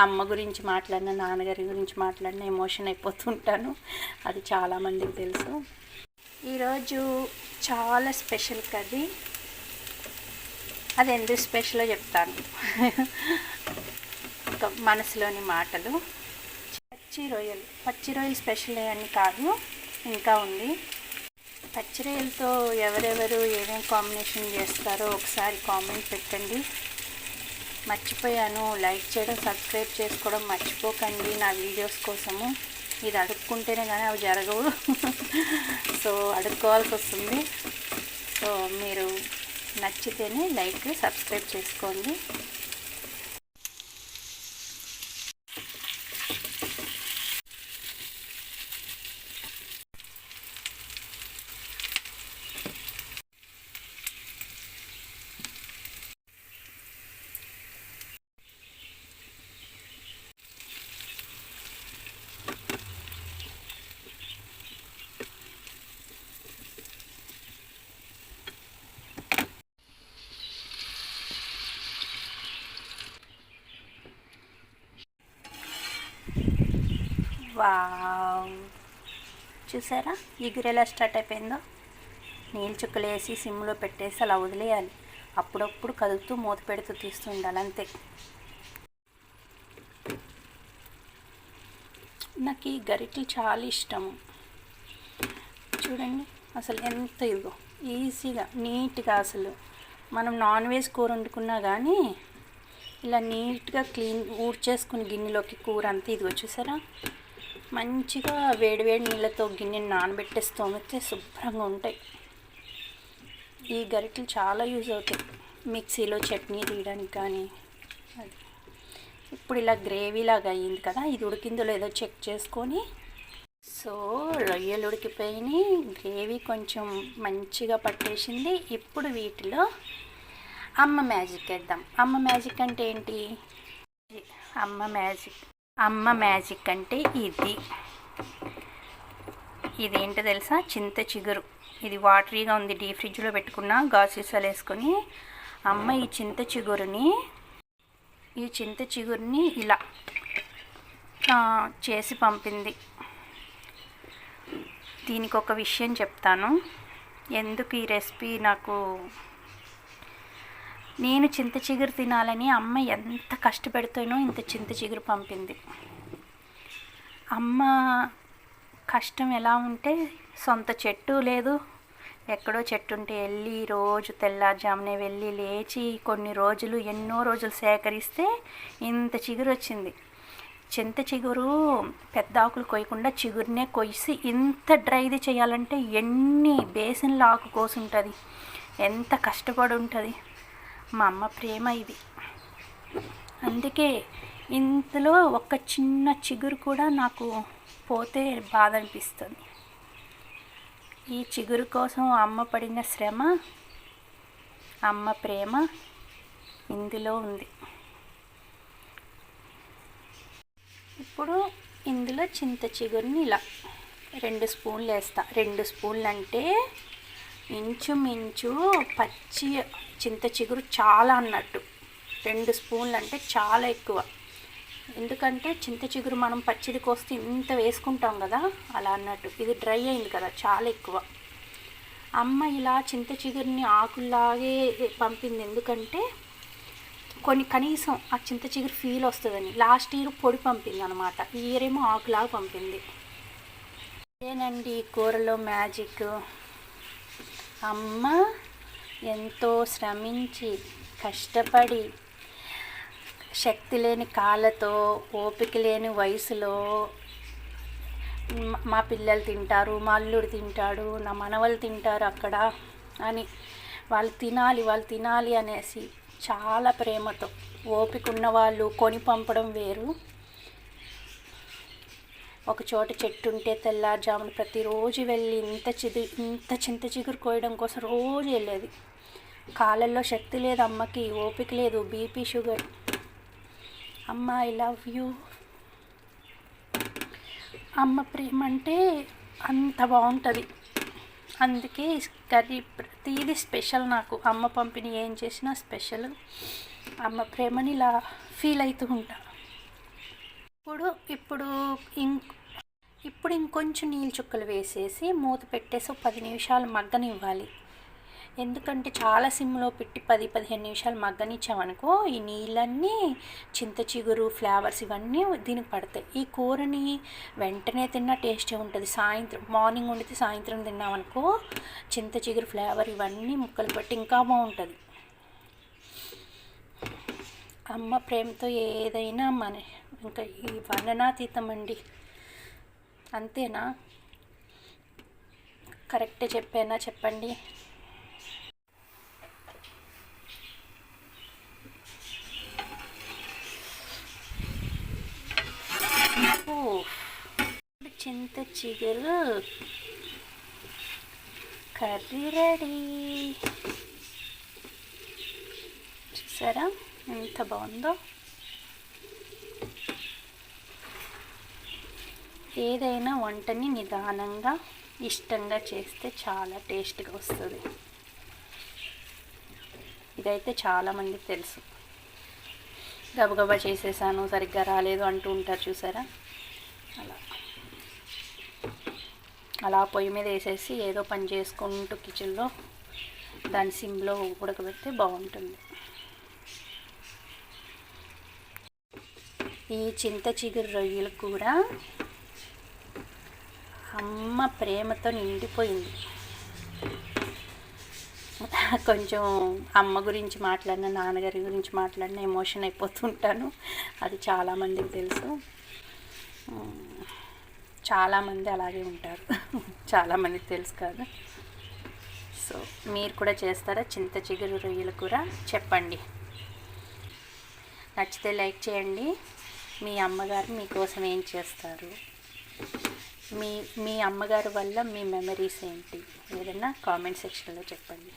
అమ్మ గురించి మాట్లాడిన నాన్నగారి గురించి మాట్లాడిన ఎమోషన్ అయిపోతుంటాను. అది చాలామందికి తెలుసు. ఈరోజు చాలా స్పెషల్ కర్రీ. అది ఎందుకు స్పెషలో చెప్తాను. మనసులోని మాటలు. పచ్చి రొయ్యలు. పచ్చి రొయ్యలు స్పెషల్ అని కాదు ఇంకా ఉంది. పచ్చి రొయ్యలతో ఎవరెవరు ఏమేమి కాంబినేషన్ చేస్తారో ఒకసారి కామెంట్ పెట్టండి. మర్చిపోయాను. లైక్ చేయడం సబ్స్క్రైబ్ చేసుకోవడం మర్చిపోకండి నా వీడియోస్ కోసము. ఇది అడుక్కుంటేనే కానీ అవి జరగవు. సో అడుక్కోవాల్సి వస్తుంది. సో మీరు నచ్చితేనే లైక్ సబ్స్క్రైబ్ చేసుకోండి. వావ్. చూసారా? ఎగురు ఎలా స్టార్ట్ అయిపోయిందో? నీళ్ళు చుక్కలు వేసి సిమ్లో పెట్టేసి అలా వదిలేయాలి. అప్పుడప్పుడు కదుపుతూ మూత పెడుతూ తీస్తూ ఉండాలి అంతే. నాకు ఈ గరిటలు చాలా ఇష్టము. చూడండి అసలు ఎంత ఇదిగో. ఈజీగా నీట్గా అసలు. మనం నాన్ వెజ్ కూర వండుకున్నా కానీ ఇలా నీట్గా క్లీన్ ఊడ్చేసుకుని గిన్నెలోకి కూర అంతా ఇదిగో చూసారా? మంచిగా వేడివేడి నీళ్ళతో గిన్నెని నానబెట్టేసి తోమితే శుభ్రంగా ఉంటాయి. ఈ గరిటెలు చాలా యూజ్ అవుతాయి. మిక్సీలో చట్నీ తీయడానికి కానీ అది. ఇప్పుడు ఇలా గ్రేవీ లాగా అయ్యింది కదా ఇది ఉడికిందో లేదో చెక్ చేసుకొని సో రొయ్యలు ఉడికిపోయినాయి. గ్రేవీ కొంచెం మంచిగా పట్టేసింది. ఇప్పుడు వీటిలో అమ్మ మ్యాజిక్ వేద్దాం. అమ్మ మ్యాజిక్ అంటే ఏంటి? అమ్మ మ్యాజిక్. అమ్మ మ్యాజిక్ అంటే ఇది. ఇదేంటో తెలుసా? చింత చిగురు. ఇది వాటరీగా ఉంది డీ ఫ్రిడ్జ్లో పెట్టుకున్న గాసీసాలు వేసుకొని అమ్మ ఈ చింత చిగురుని ఈ చింత చిగురుని ఇలా చేసి పంపింది. దీనికి ఒక విషయం చెప్తాను. ఎందుకు ఈ రెసిపీ నాకు నేను చింత చిగురు తినాలని అమ్మ ఎంత కష్టపెడుతానో ఇంత చింత చిగురు పంపింది. అమ్మ కష్టం ఎలా ఉంటే సొంత చెట్టు లేదు. ఎక్కడో చెట్టు ఉంటే వెళ్ళి రోజు తెల్లారుజామునే వెళ్ళి లేచి కొన్ని రోజులు ఎన్నో రోజులు సేకరిస్తే ఇంత చిగురు వచ్చింది. చింత చిగురు పెద్ద ఆకులు కొయ్యకుండా చిగురునే కొయ్యి ఇంత డ్రైది చేయాలంటే ఎన్ని బేసిన్ల ఆకు కోసి ఉంటుంది ఎంత కష్టపడి ఉంటుంది మా అమ్మ ప్రేమ ఇది. అందుకే ఇంతలో ఒక చిన్న చిగురు కూడా నాకు పోతే బాధ అనిపిస్తుంది ఈ చిగురు కోసం అమ్మ పడిన శ్రమ అమ్మ ప్రేమ ఇందులో ఉంది. ఇప్పుడు ఇందులో చింత చిగురుని ఇలా రెండు స్పూన్లు వేస్తా. రెండు స్పూన్లు అంటే ఇంచుమించు పచ్చి చింత చిగురు చాలా అన్నట్టు. రెండు స్పూన్లు అంటే చాలా ఎక్కువ. ఎందుకంటే చింత చిగురు మనం పచ్చిది కోస్తే ఇంత వేసుకుంటాం కదా అలా అన్నట్టు. ఇది డ్రై అయింది కదా చాలా ఎక్కువ. అమ్మ ఇలా చింత చిగురిని ఆకుల్లాగే పంపింది. ఎందుకంటే కొన్ని కనీసం ఆ చింత చిగురు ఫీల్ వస్తుందని. లాస్ట్ ఇయర్ పొడి పంపింది అనమాట ఈ ఇయర్ ఏమో ఆకులాగా పంపింది. అదేనండి కూరలో మ్యాజిక్ అమ్మ ఎంతో శ్రమించి కష్టపడి శక్తి లేని కాళ్ళతో ఓపిక లేని వయసులో మా పిల్లలు తింటారు మా అల్లుడు తింటాడు నా మనవలు తింటారు అక్కడ అని వాళ్ళు తినాలి వాళ్ళు తినాలి అనేసి చాలా ప్రేమతో ఓపిక ఉన్న వాళ్ళు కొని పంపడం వేరు. ఒక చోట చెట్టు ఉంటే తెల్లారుజామున ప్రతిరోజు వెళ్ళి ఇంత చిదు ఇంత చింత చిగురు కోయడం కోసం రోజు వెళ్ళేది. కాళ్ళల్లో శక్తి లేదు అమ్మకి ఓపిక లేదు బీపీ షుగర్. అమ్మ ఐ లవ్ యూ. అమ్మ ప్రేమ అంటే అంత బాగుంటుంది. అందుకే కర్రీ ప్రతిదీ స్పెషల్ నాకు. అమ్మ పంపిణీ ఏం చేసినా స్పెషల్. అమ్మ ప్రేమని ఇలా ఫీల్ అవుతూ ఉంటా. ఇప్పుడు ఇప్పుడు ఇంక్ ఇప్పుడు ఇంకొంచెం నీళ్ళు చుక్కలు వేసేసి మూత పెట్టేసి ఒక పది నిమిషాలు మగ్గనివ్వాలి. ఎందుకంటే చాలా సిమ్లో పెట్టి పది పదిహేను నిమిషాలు మగ్గనిచ్చామనుకో ఈ నీళ్ళన్నీ చింత చిగురు ఫ్లేవర్స్ ఇవన్నీ దీనికి పడతాయి. ఈ కూరని వెంటనే తిన్నా టేస్టే ఉంటుంది. సాయంత్రం మార్నింగ్ వండితే సాయంత్రం తిన్నామనుకో చింత చిగురు ఫ్లేవర్ ఇవన్నీ ముక్కలు పెట్టి ఇంకా బాగుంటుంది. అమ్మ ప్రేమతో ఏదైనా మన ఇంకా ఈ వర్ణనాతీతం అండి అంతేనా? కరెక్టే చెప్పానా చెప్పండి. చింత చిగురు. Curry ready. చూసారా? ఎంత బాగుందో? ఏదైనా వంటని నిదానంగా ఇష్టంగా చేస్తే చాలా టేస్ట్గా వస్తుంది. ఇదైతే చాలామందికి తెలుసు. గబగబా చేసేసాను సరిగ్గా రాలేదు అంటూ ఉంటారు చూసారా? అలా. అలా పొయ్యి మీద వేసేసి ఏదో పని చేసుకుంటూ కిచెన్లో దాని సిమ్లో ఉడకబెడితే బాగుంటుంది. ఈ చింత చిగురు రొయ్యలు కూడా అమ్మ ప్రేమతో నిండిపోయింది. కొంచెం అమ్మ గురించి మాట్లాడిన నాన్నగారి గురించి మాట్లాడిన ఎమోషన్ అయిపోతుంటాను. అది చాలామందికి తెలుసు. చాలామంది అలాగే ఉంటారు. చాలామందికి తెలుసు కాదు. సో మీరు కూడా చేస్తారా? చింత చిగురు రొయ్యల కూర? చెప్పండి. నచ్చితే లైక్ చేయండి. మీ అమ్మగారు మీకోసం ఏం చేస్తారు? మీ మీ అమ్మగారి వల్ల మీ మెమరీస్ ఏంటి? ఏదైనా కామెంట్ సెక్షన్లో చెప్పండి.